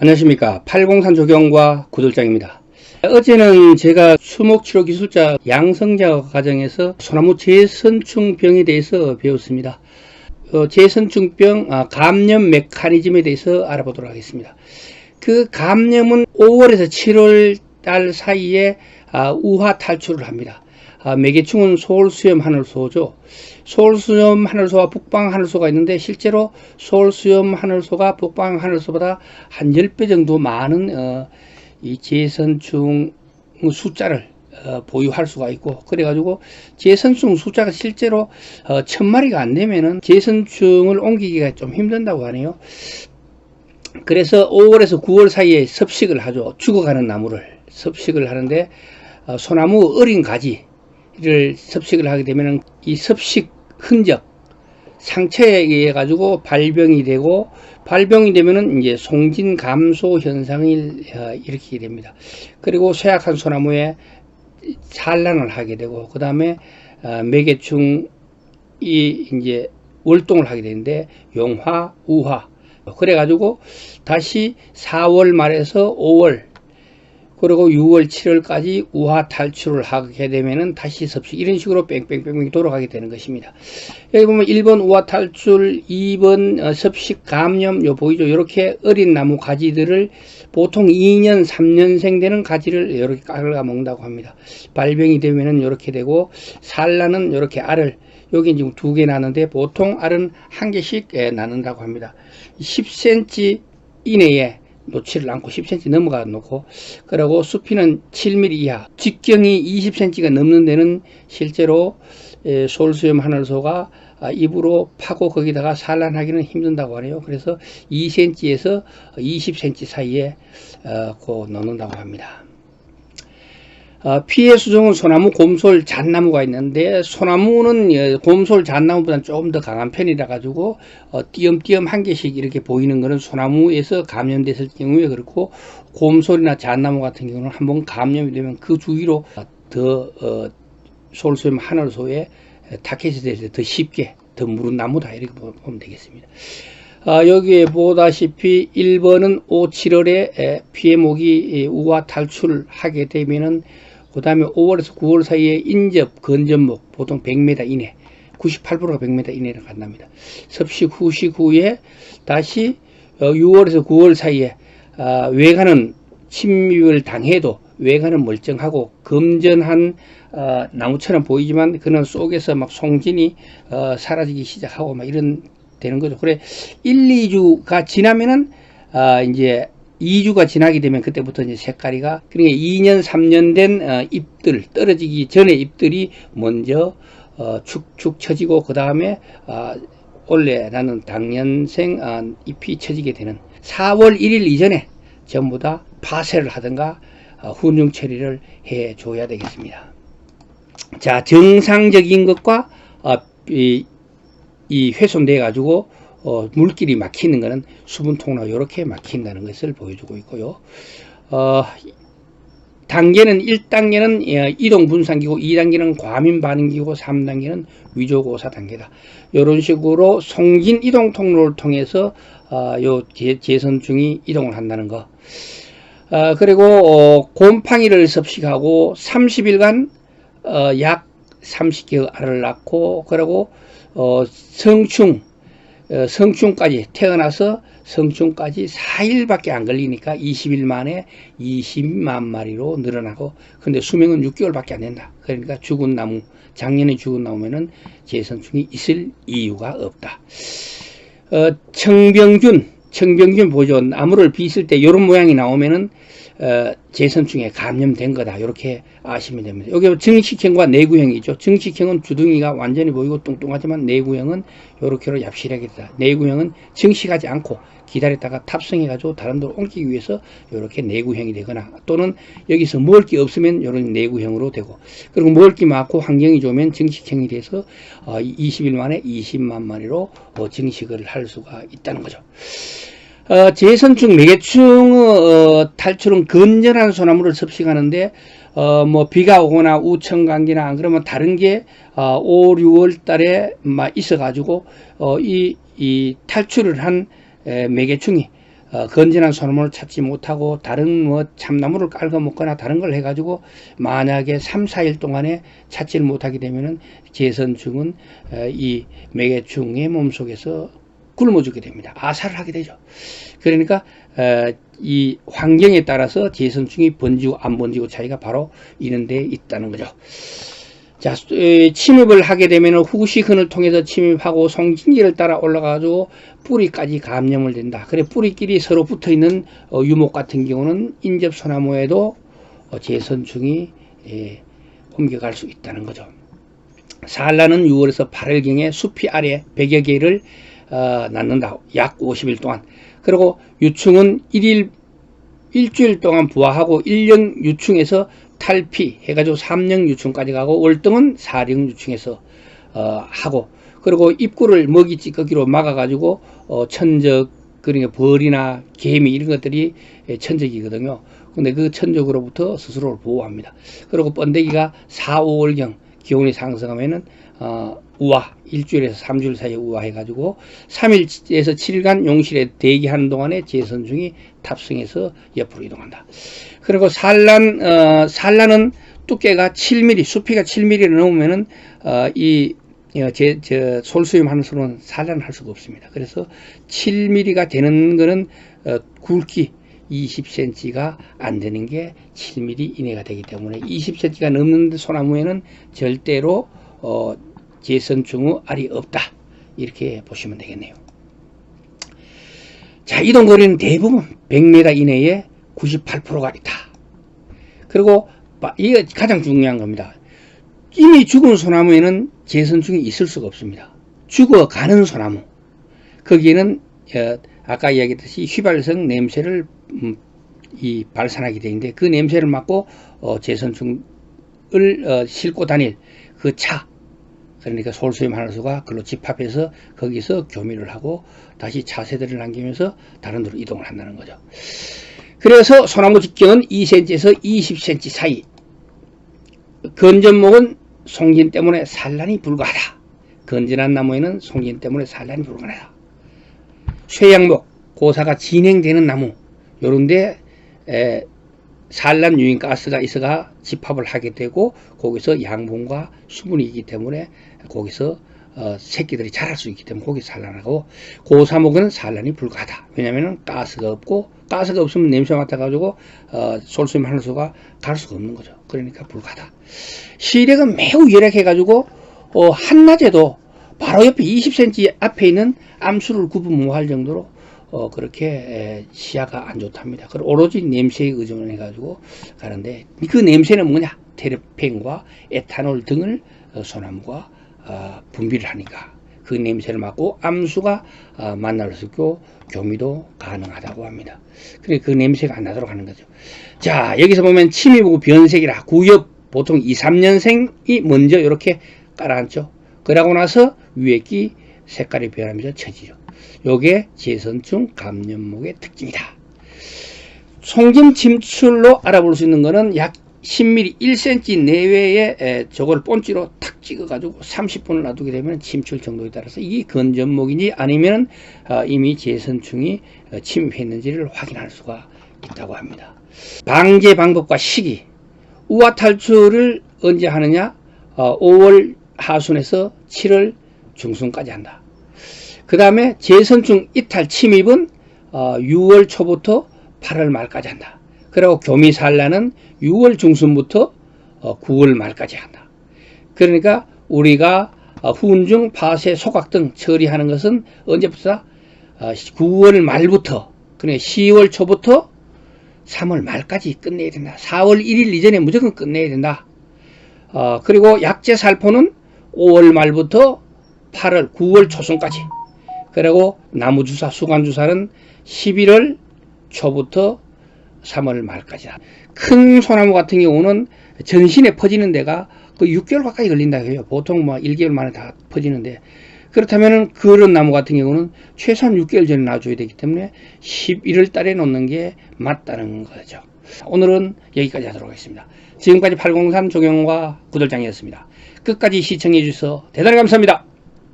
안녕하십니까. 803 조경과 구돌장입니다. 어제는 제가 수목치료 기술자 양성자 과정에서 소나무 재선충병에 대해서 배웠습니다. 어, 재선충병 아, 감염 메커니즘에 대해서 알아보도록 하겠습니다. 그 감염은 5월에서 7월 달 사이에 아, 우화 탈출을 합니다 아, 매개충은 소울수염 하늘소죠. 소울수염 하늘소와 북방 하늘소가 있는데 실제로 소울수염 하늘소가 북방 하늘소보다 한 10배 정도 많은 어, 이 재선충 숫자를 어, 보유할 수가 있고 그래가지고 재선충 숫자가 실제로 어, 천마리가 안 되면은 재선충을 옮기기가 좀 힘든다고 하네요. 그래서 5월에서 9월 사이에 섭식을 하죠. 죽어가는 나무를 섭식을 하는데 어, 소나무 어린 가지 를 섭식을 하게 되면 이 섭식 흔적 상처에 의해 가지고 발병이 되고 발병이 되면은 이제 송진 감소 현상을 어, 일으키게 됩니다. 그리고 쇠약한 소나무에 산란을 하게 되고 그 다음에 어, 매개충이 이제 월동을 하게 되는데 용화, 우화 그래 가지고 다시 4월 말에서 5월 그리고 6월, 7월까지 우화 탈출을 하게 되면은 다시 섭식 이런 식으로 뺑뺑뺑뺑 돌아가게 되는 것입니다. 여기 보면 1번 우화 탈출, 2번 어, 섭식 감염 요 보이죠? 이렇게 어린 나무 가지들을 보통 2년, 3년생 되는 가지를 이렇게 깔아 먹는다고 합니다. 발병이 되면은 이렇게 되고 산란은 이렇게 알을 여기 지금 두 개 나는데 보통 알은 한 개씩 예, 나눈다고 합니다. 10cm 이내에 놓지를 않고 10cm 넘어가 놓고 그리고 수피는 7mm 이하 직경이 20cm가 넘는 데는 실제로 솔수염 하늘소가 아, 입으로 파고 거기다가 산란하기는 힘든다고 하네요. 그래서 2cm에서 20cm 사이에 어, 고 넣는다고 합니다. 어, 피해 수종은 소나무, 곰솔, 잣나무가 있는데 소나무는 예, 곰솔, 잣나무보다는 조금 더 강한 편이라 가지고 어, 띄엄띄엄 한 개씩 이렇게 보이는 것은 소나무에서 감염됐을 경우에 그렇고 곰솔이나 잣나무 같은 경우는 한번 감염이 되면 그 주위로 더 어, 솔솔 하늘소에 타켓이 돼서 더 쉽게 더 무른 나무다 이렇게 보면 되겠습니다. 아, 여기에 보다시피 1번은 5, 7월에 피해목이 우화 탈출하게 되면은 그 다음에 5월에서 9월 사이에 인접, 건접목 보통 100m 이내 98%가 100m 이내로 간답니다. 섭식 후식 후에 다시 6월에서 어, 9월 사이에 아, 외관은 침입을 당해도 외관은 멀쩡하고 검전한 어, 나무처럼 보이지만 그는 속에서 막 송진이 어, 사라지기 시작하고 막 이런 되는 거죠. 그래 1, 2주가 지나면은 아, 이제 2주가 지나게 되면 그때부터 이제 색깔이가 그러니까 2년 3년 된 어, 잎들 떨어지기 전에 잎들이 먼저 어, 축축 처지고 그 다음에 어, 원래 나는 당년생 어, 잎이 처지게 되는 4월 1일 이전에 전부 다 파쇄를 하든가 어, 훈육 처리를 해 줘야 되겠습니다. 자 정상적인 것과 어, 이, 이 훼손돼 가지고 어, 물길이 막히는 것은 수분 통로 이렇게 막힌다는 것을 보여주고 있고요. 어, 단계는 1단계는 예, 이동 분산기고 2단계는 과민 반응기고 3단계는 위조고사 단계다. 이런 식으로 송진 이동 통로를 통해서 어, 요 재선 중이 이동을 한다는 거. 어, 그리고 어, 곰팡이를 섭식하고 30일간 어, 약 30개의 알을 낳고 그리고 어, 성충 어, 성충까지 태어나서 성충까지 4일밖에 안 걸리니까 20일 만에 20만 마리로 늘어나고 근데 수명은 6개월밖에 안 된다. 그러니까 죽은 나무 작년에 죽은 나무면은 재선충이 있을 이유가 없다. 어, 청병균 청병균 보죠. 나무를 비쓸 때 이런 모양이 나오면은 어, 재선충에 감염된 거다. 이렇게 아시면 됩니다. 여기 증식형과 내구형이죠. 증식형은 주둥이가 완전히 보이고 뚱뚱하지만 내구형은 이렇게로 얍실하게 되다. 내구형은 증식하지 않고 기다렸다가 탑승해가지고 다른 데로 옮기기 위해서 이렇게 내구형이 되거나 또는 여기서 먹을 게 없으면 이런 내구형으로 되고 그리고 먹을 게 많고 환경이 좋으면 증식형이 돼서 어, 20일 만에 20만 마리로 어, 증식을 할 수가 있다는 거죠. 어, 재선충, 매개충 어, 탈출은 건전한 소나무를 섭식하는데 어, 뭐 비가 오거나 우천 감기나 안 그러면 다른 게 어, 5, 6월 달에 막 있어 가지고 어, 이, 이 탈출을 한 에, 매개충이 어, 건전한 소나무를 찾지 못하고 다른 뭐 참나무를 깔고 먹거나 다른 걸 해가지고 만약에 3, 4일 동안에 찾지를 못하게 되면은 재선충은 어, 이 매개충의 몸속에서 굶어 죽게 됩니다. 아사를 하게 되죠. 그러니까 어, 이 환경에 따라서 재선충이 번지고 안 번지고 차이가 바로 이런 데 있다는 거죠. 자, 에, 침입을 하게 되면 후시근을 통해서 침입하고 송진기를 따라 올라가가지고 뿌리까지 감염을 된다. 그래 뿌리끼리 서로 붙어 있는 어, 유목 같은 경우는 인접 소나무에도 어, 재선충이 예, 옮겨갈 수 있다는 거죠. 산란은 6월에서 8월경에 숲이 아래 100여 개를 어, 낳는다. 약 50일 동안. 그리고 유충은 1일 일주일 동안 부화하고 1년 유충에서 탈피 해가지고 3령 유충까지 가고 월등은 4령 유충에서 어, 하고 그리고 입구를 먹이 찌꺼기로 막아가지고 어, 천적 그러니까 벌이나 개미 이런 것들이 예, 천적이거든요. 근데 그 천적으로부터 스스로를 보호합니다. 그리고 번데기가 4, 5월경 기온이 상승하면은 어, 우화 일주일에서 3주일 사이에 우화해가지고 3일에서 7일간 용실에 대기하는 동안에 재선 중이 탑승해서 옆으로 이동한다. 그리고 산란 어, 산란은 두께가 7mm, 수피가 7mm를 넘으면은 어, 이 어, 제, 저, 솔수염 하는 수는 산란을 할 수가 없습니다. 그래서 7mm가 되는 거는 어, 굵기 20cm가 안 되는 게 7mm 이내가 되기 때문에 20cm가 넘는 소나무에는 절대로 어, 재선충의 알이 없다. 이렇게 보시면 되겠네요. 자, 이동거리는 대부분 100m 이내에 98%가 있다. 그리고 이게 가장 중요한 겁니다. 이미 죽은 소나무에는 재선충이 있을 수가 없습니다. 죽어가는 소나무. 거기에는 어, 아까 이야기했듯이 휘발성 냄새를 음, 이 발산하게 되는데 그 냄새를 맡고 어, 재선충을 어, 싣고 다닐 그 차 그러니까 솔수임 하늘수가 그로 집합해서 거기서 교미를 하고 다시 차세대를 남기면서 다른 데로 이동을 한다는 거죠. 그래서 소나무 직경은 2cm에서 20cm 사이 건전목은 송진 때문에 산란이 불가하다. 건전한 나무에는 송진 때문에 산란이 불가하다. 쇠양목, 고사가 진행되는 나무 요런데 에, 산란 유인 가스가 있어가 집합을 하게 되고 거기서 양분과 수분이 있기 때문에 거기서 어, 새끼들이 자랄 수 있기 때문에 거기 산란하고 고사목은 산란이 불가하다. 왜냐하면 가스가 없고 가스가 없으면 냄새 맡아가지고 어, 솔수임 하늘수가 갈 수가 없는 거죠. 그러니까 불가하다. 시력은 매우 열악해가지고 어, 한낮에도 바로 옆에 20cm 앞에 있는 암수를 구분 못할 정도로 어, 그렇게 에, 시야가 안 좋답니다. 그리고 오로지 냄새에 의존을 해가지고 가는데 그 냄새는 뭐냐? 테르펜과 에탄올 등을 어, 소나무가 어, 분비를 하니까 그 냄새를 맡고 암수가 어, 만날 수 있고 교미도 가능하다고 합니다. 그래 그 냄새가 안 나도록 하는 거죠. 자 여기서 보면 침입하고 변색이라 구엽 보통 2, 3년생이 먼저 이렇게 깔아앉죠. 그러고 나서 위에 끼 색깔이 변하면서 처지죠. 요게 재선충 감염목의 특징이다. 송진 침출로 알아볼 수 있는 거는 약 10mm, 1cm 내외에 에, 저걸 본지로 탁 찍어가지고 30분을 놔두게 되면 침출 정도에 따라서 이게 건전목인지 아니면 어, 이미 재선충이 어, 침입했는지를 확인할 수가 있다고 합니다. 방제 방법과 시기 우화 탈출을 언제 하느냐? 어, 5월 하순에서 7월 중순까지 한다. 그 다음에 재선충 이탈 침입은 어, 6월 초부터 8월 말까지 한다. 그리고 교미산란은 6월 중순부터 어, 9월 말까지 한다. 그러니까 우리가 어, 후운중, 파쇄, 소각 등 처리하는 것은 언제부터? 어, 9월 말부터, 그러니까 10월 초부터 3월 말까지 끝내야 된다. 4월 1일 이전에 무조건 끝내야 된다. 어, 그리고 약재 살포는 5월 말부터 8월, 9월 초순까지. 그리고 나무주사, 수관주사는 11월 초부터 3월 말까지다. 큰 소나무 같은 경우는 전신에 퍼지는 데가 그 6개월 가까이 걸린다고 해요. 보통 뭐 1개월 만에 다 퍼지는데. 그렇다면 그런 나무 같은 경우는 최소한 6개월 전에 놔줘야 되기 때문에 11월 달에 놓는 게 맞다는 거죠. 오늘은 여기까지 하도록 하겠습니다. 지금까지 803 조경과 구돌장이었습니다. 끝까지 시청해 주셔서 대단히 감사합니다.